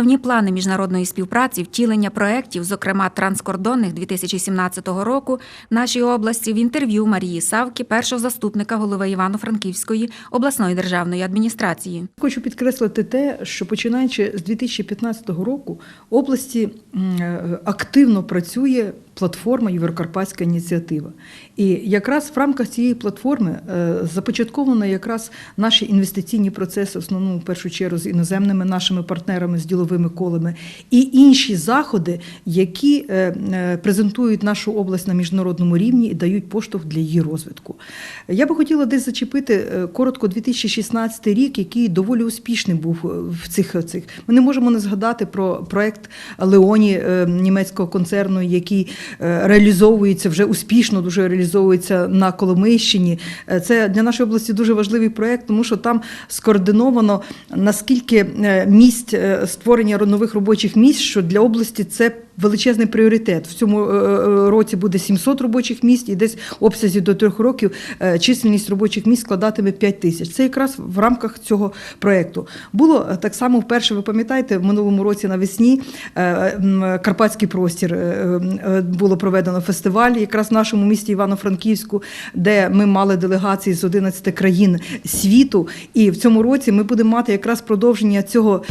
основні плани міжнародної співпраці, втілення проєктів, зокрема транскордонних 2017 року, в нашій області в інтерв'ю Марії Савки, першого заступника голови Івано-Франківської обласної державної адміністрації. Хочу підкреслити те, що починаючи з 2015 року області е, активно працює платформа Єврокарпатська ініціатива. І якраз в рамках цієї платформи е, започатковано якраз наші інвестиційні процеси, основному в першу чергу з іноземними нашими партнерами, з діловими колами, і інші заходи, які е, е, презентують нашу область на міжнародному рівні і дають поштовх для її розвитку. Я би хотіла десь зачепити коротко 2016 рік, який доволі успішний був в цих цих. Ми не можемо не згадати про проект Леоні німецького концерну, який реалізовується вже успішно, дуже реалізовується на Коломийщині. Е, Це для нашої області дуже важливий проект, тому що там скоординовано наскільки е, місць е, створення нових робочих місць, що для області це. Величезний пріоритет в цьому е, е, році буде 700 робочих місць, і десь в обсязі до трьох років е, чисельність робочих місць складатиме 5 тисяч. Це якраз в рамках цього проєкту. Було так само вперше. Ви пам'ятаєте, в минулому році навесні Карпатський простір було проведено фестиваль, якраз в нашому місті Івано-Франківську, де ми мали делегації з 11 країн світу. І в цьому році ми будемо мати якраз продовження цього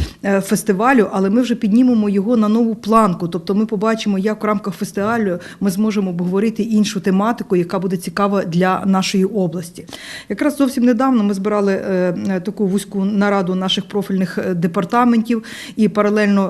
фестивалю, але ми вже піднімемо його на нову планку. Тобто ми побачимо, як в рамках фестивалю ми зможемо обговорити іншу тематику, яка буде цікава для нашої області. Якраз зовсім недавно ми збирали е, е, таку вузьку нараду наших профільних е, департаментів і паралельно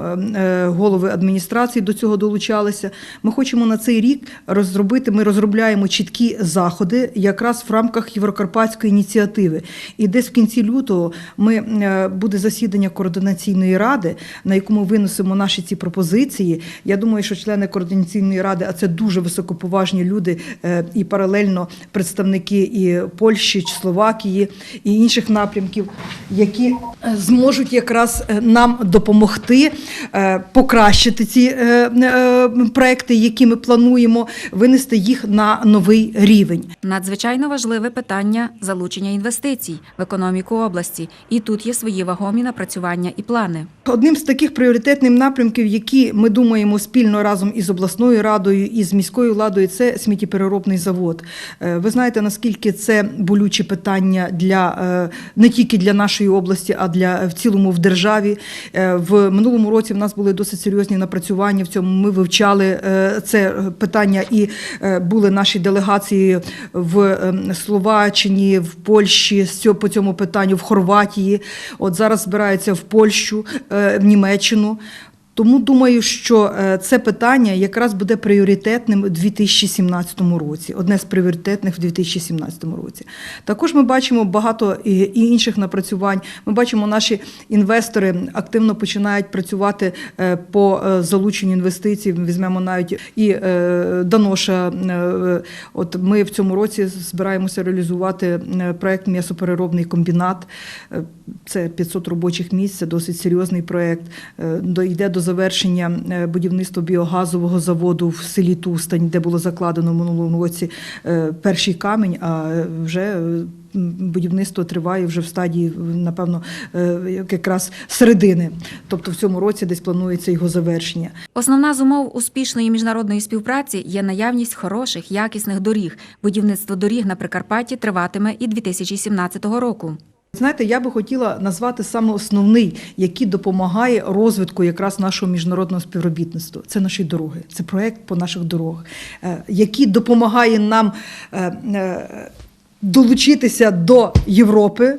голови адміністрації до цього долучалися. Ми хочемо на цей рік розробити. Ми розробляємо чіткі заходи, якраз в рамках Єврокарпатської ініціативи. І десь в кінці лютого ми буде засідання координаційної ради, на якому винесемо наші ці пропозиції. Я думаю, що члени координаційної ради, а це дуже високоповажні люди, е, і паралельно представники і Польщі, Словакії і інших напрямків, які е, зможуть якраз е, нам допомогти покращити ці проекти, які ми плануємо, винести їх на новий рівень. Надзвичайно важливе питання залучення інвестицій в економіку області, і тут є свої вагомі напрацювання і плани. Одним з таких пріоритетних напрямків, які ми думаємо спільно разом із обласною радою і з міською владою, це сміттєпереробний завод. Е, Ви знаєте, наскільки це болюче питання для е, не тільки для нашої області, а для в цілому в державі. Е, В минулому році в нас були досить серйозні напрацювання в цьому. Ми вивчали це питання і були наші делегації в ем, Словаччині, в Польщі по цьому питанню, в Хорватії. От зараз збираються в Польщу, в Німеччину. Тому думаю, що е, це питання якраз буде пріоритетним у 2017 році, одне з пріоритетних в 2017 році. Також ми бачимо багато і інших напрацювань. Ми бачимо, наші інвестори активно починають працювати е, по е, залученню інвестицій. Візьмемо навіть і Даноша. От ми в цьому році збираємося реалізувати проект м'ясопереробний комбінат. Це 500 робочих місць, це досить серйозний проект. Йде до завершення е, будівництва біогазового заводу в селі Тустань, де було закладено в минулому році е, перший камінь, а е, вже будівництво триває вже в стадії, напевно, якраз середини. Тобто в цьому році десь планується його завершення. Основна з умов успішної міжнародної співпраці є наявність хороших, якісних доріг. Будівництво доріг на Прикарпатті триватиме і 2017 року. Знаєте, я би хотіла назвати саме основний, який допомагає розвитку якраз нашого міжнародного співробітництва. Це наші дороги, це проект по наших дорогах, е, який допомагає нам е, е, долучитися до Європи.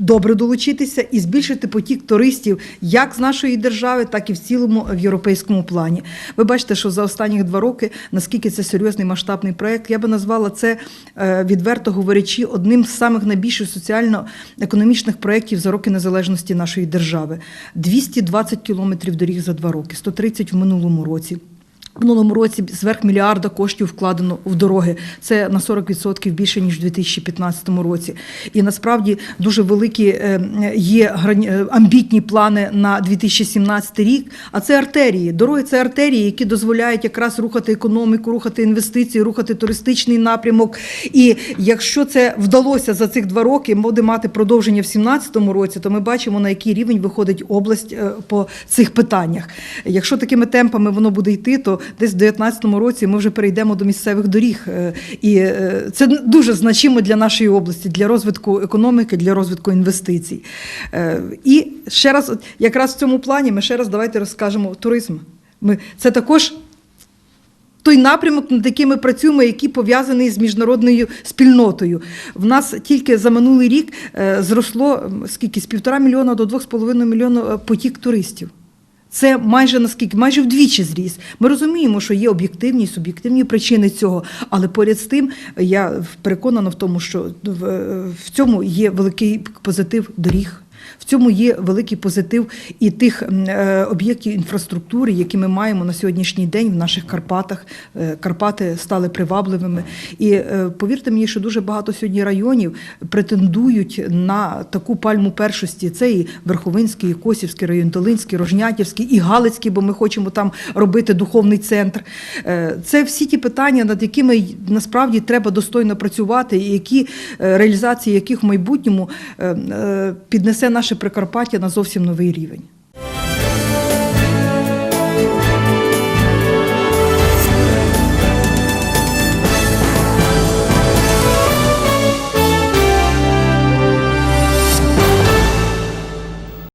Добре долучитися і збільшити потік туристів як з нашої держави, так і в цілому в європейському плані. Ви бачите, що за останні два роки наскільки це серйозний масштабний проект. Я би назвала це е, відверто говорячи одним з самих найбільших соціально-економічних проєктів за роки незалежності нашої держави. 220 кілометрів доріг за два роки, 130 в минулому році. В минулому році зверх мільярда коштів вкладено в дороги. Це на 40% більше ніж у 2015 році. І насправді дуже великі е, є е, амбітні плани на 2017 рік. А це артерії. Дороги це артерії, які дозволяють якраз рухати економіку, рухати інвестиції, рухати туристичний напрямок. І якщо це вдалося за цих два роки, буде мати продовження в 2017 році, то ми бачимо на який рівень виходить область е, по цих питаннях. Якщо такими темпами воно буде йти, то десь в 2019 році ми вже перейдемо до місцевих доріг. Е, І е, це дуже значимо для нашої області, для розвитку економіки, для розвитку інвестицій. Е, І ще раз, якраз в цьому плані, ми ще раз давайте розкажемо туризм. Ми, це також той напрямок, над яким ми працюємо, який пов'язаний з міжнародною спільнотою. В нас тільки за минулий рік зросло скільки з півтора мільйона до двох з половиною мільйона потік туристів. Це майже наскільки, майже вдвічі зріс. Ми розуміємо, що є об'єктивні і суб'єктивні причини цього, але поряд з тим я переконана в тому, що в, цьому є великий позитив доріг. В цьому є великий позитив і тих е, об'єктів інфраструктури, які ми маємо на сьогоднішній день в наших Карпатах. Е, Карпати стали привабливими. І е, повірте мені, що дуже багато сьогодні районів претендують на таку пальму першості. Це і Верховинський, і Косівський район, Долинський, Рожнятівський, і Галицький, бо ми хочемо там робити духовний центр. Це всі ті питання, над якими насправді треба достойно працювати, і які реалізації яких в майбутньому е, е, піднесе наше Прикарпаття на зовсім новий рівень.